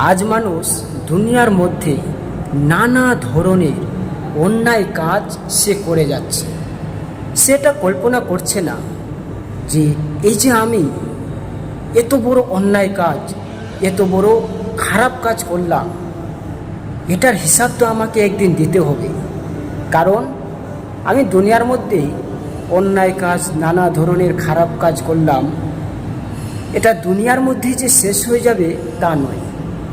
আজ মানুষ দুনিয়ার মধ্যে নানা ধরনের অন্যায় কাজ সে করে যাচ্ছে। সেটা কল্পনা করছে না যে এই যে আমি এত বড় অন্যায় কাজ, এত বড় খারাপ কাজ করলাম, এটার হিসাব তো আমাকে একদিন দিতে হবে। কারণ আমি দুনিয়ার মধ্যে অন্যায় কাজ, নানা ধরনের খারাপ কাজ করলাম, এটা দুনিয়ার মধ্যেই যে শেষ হয়ে যাবে তা নয়।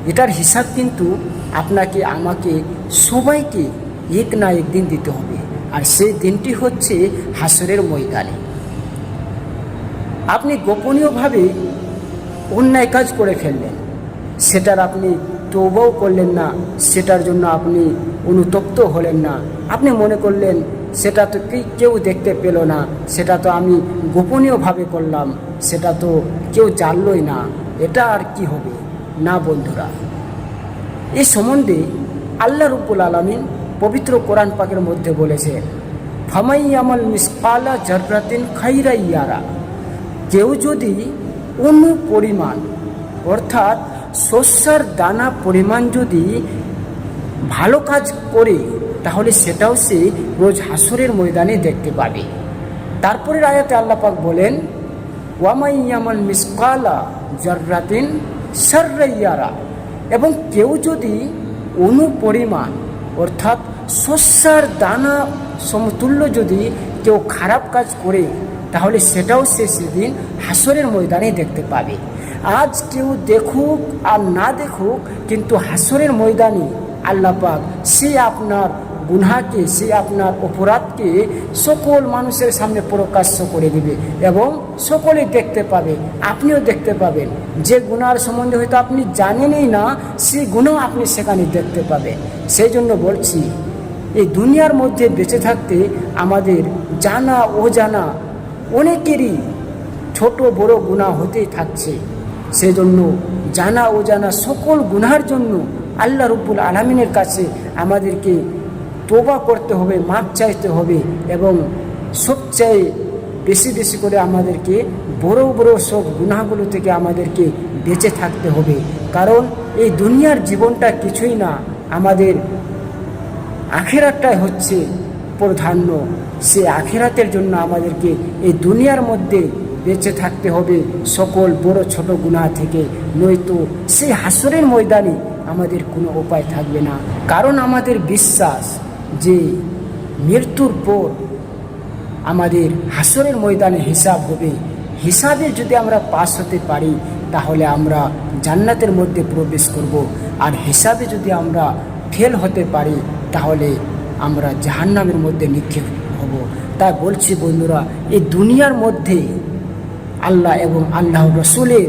এটার হিসাব কিন্তু আপনাকে, আমাকে, সবাইকে এক না একদিন দিতে হবে। আর সেই দিনটি হচ্ছে হাসরের ময়দানে। আপনি গোপনীয়ভাবে অন্যায় কাজ করে ফেললেন। সেটার আপনি তৌবাও করলেন না, সেটার জন্য আপনি অনুতপ্ত হলেন না। আপনি মনে করলেন, সেটা তো কেউ দেখতে পেল না, সেটা তো আমি গোপনীয়ভাবে করলাম, সেটা তো কেউ জানলই না। এটা আর কি হবে? না বন্ধুরা। এই সম্বন্ধে আল্লাহ রব্বুল আলমিন পবিত্র কোরআন পাকের মধ্যে বলেছেন, ফামাই আমল মিসকালা জররাতিন খাইরা ইয়ারা। কেউ যদি অনু পরিমাণ অর্থাৎ শস্যার দানা পরিমাণ যদি ভালো কাজ করে, তাহলে সেটাও সে রোজ হাসরের ময়দানে দেখতে পাবে। তারপরের আয়াতে আল্লাপাক বলেন, ওয়ামাই আমল মিসকালা জর্রাতিন সার্রাইয়ারা এবং কেউ যদি অনুপরিমাণ অর্থাৎ শস্যার দানা সমতুল্য যদি কেউ খারাপ কাজ করে, তাহলে সেটাও সে সেদিন হাসরের ময়দানে দেখতে পাবে। আজ কেউ দেখুক আর না দেখুক, কিন্তু হাসরের ময়দানে আল্লাপাক সে আপনার গুনহাকে, সে আপনার অপরাধকে সকল মানুষের সামনে প্রকাশ্য করে দিবে এবং সকলে দেখতে পাবে, আপনিও দেখতে পাবেন। যে গুনার সম্বন্ধে হয়তো আপনি জানেনই না সেই গুণও আপনি সেখানে দেখতে পাবেন। সেই জন্য বলছি, এই দুনিয়ার মধ্যে বেঁচে থাকতে আমাদের জানা, অজানা অনেকেরই ছোট, বড় গুণা হতেই থাকছে। সেজন্য জানা, অজানা সকল গুনার জন্য আল্লাহ রব্বুল আলমিনের কাছে আমাদেরকে তোবা করতে হবে, মাপ চাইতে হবে এবং সবচেয়ে বেশি বেশি করে আমাদেরকে বড় বড় সব গুনাহগুলো থেকে আমাদেরকে বেঁচে থাকতে হবে। কারণ এই দুনিয়ার জীবনটা কিছুই না, আমাদের আখেরাতটাই হচ্ছে প্রাধান্য। সে আখেরাতের জন্য আমাদেরকে এই দুনিয়ার মধ্যে বেঁচে থাকতে হবে সকল বড় ছোট গুণা থেকে। নয়তো সেই হাসরের ময়দানে আমাদের কোনো উপায় থাকবে না। কারণ আমাদের বিশ্বাস যে মৃত্যুর পর আমাদের হাসরের ময়দানে হিসাব হবে। হিসাবে যদি আমরা পাস হতে পারি, তাহলে আমরা জান্নাতের মধ্যে প্রবেশ করব। আর হিসাবে যদি আমরা ফেল হতে পারি, তাহলে আমরা জাহান্নামের মধ্যে নিক্ষেপ হব। তাই বলছি বন্ধুরা, এই দুনিয়ার মধ্যে আল্লাহ এবং আল্লাহ রসুলের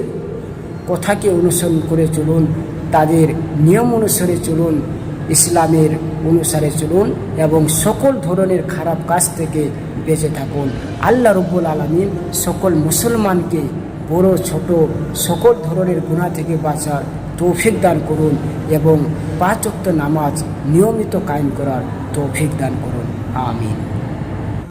কথাকে অনুসরণ করে চলুন, তাদের নিয়ম অনুসারে চলুন ইসলামের অনুসারে চলুন এবং সকল ধরনের খারাপ কাজ থেকে বেঁচে থাকুন। আল্লাহ রব্বুল আলমিন সকল মুসলমানকে বড়, ছোট সকল ধরনের গুণা থেকে বাঁচার তৌফিক দান করুন এবং পাঁচ ওয়াক্ত নামাজ নিয়মিত কায়েম করার তৌফিক দান করুন। আমিন।